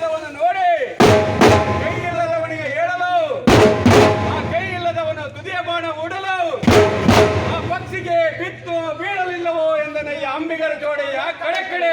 ಇಲ್ಲದವನು ನೋಡಿ. ಕೈ ಇಲ್ಲದವನಿಗೆ ಹೇಳಲು. ಆ ಕೈ ಇಲ್ಲದವನ ತುದಿಯ ಬಾಣ ಉಡಲು ಆ ಪಕ್ಷಿಗೆ ಬಿತ್ತು ಬೀಳಲಿಲ್ಲವೋ ಎಂದನಯ್ಯ ಅಂಬಿಗರ ಜೋಡೆಯ ಕಡೆ ಕಡೆ.